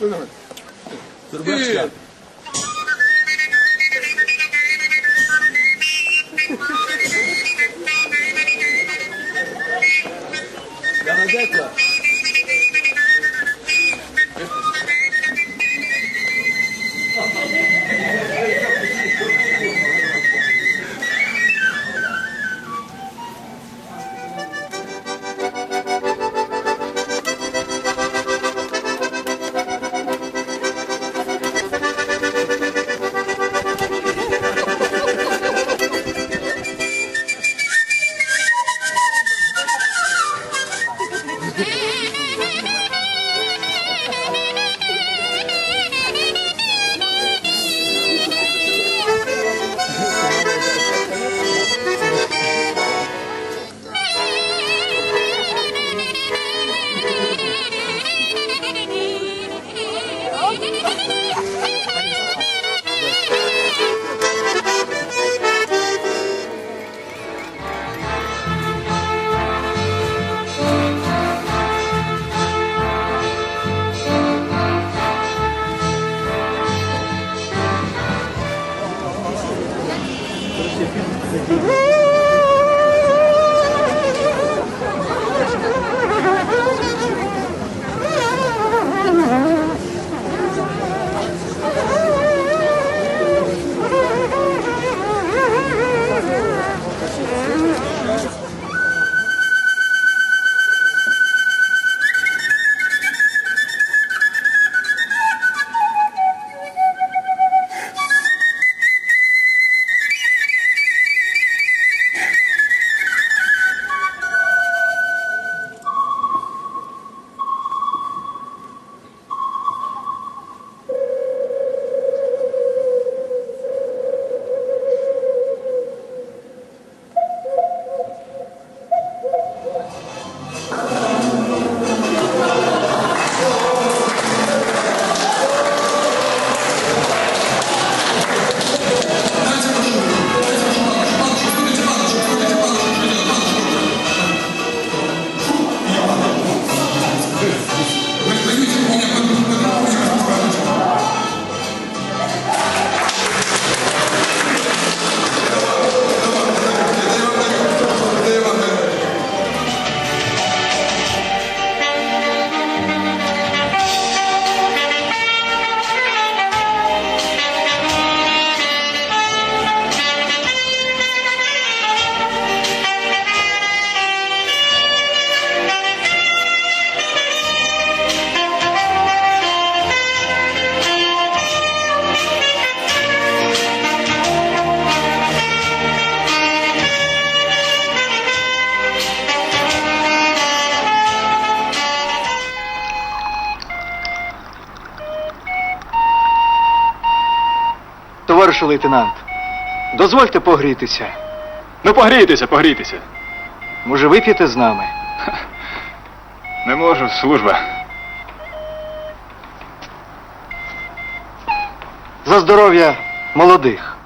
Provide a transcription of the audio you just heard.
Dönemedim. Канадека. Товаришу лейтенант, дозвольте погрітися. Ну погрійтеся, погрійтеся. Може, вип'єте з нами? Не можу, служба. За здоров'я молодих.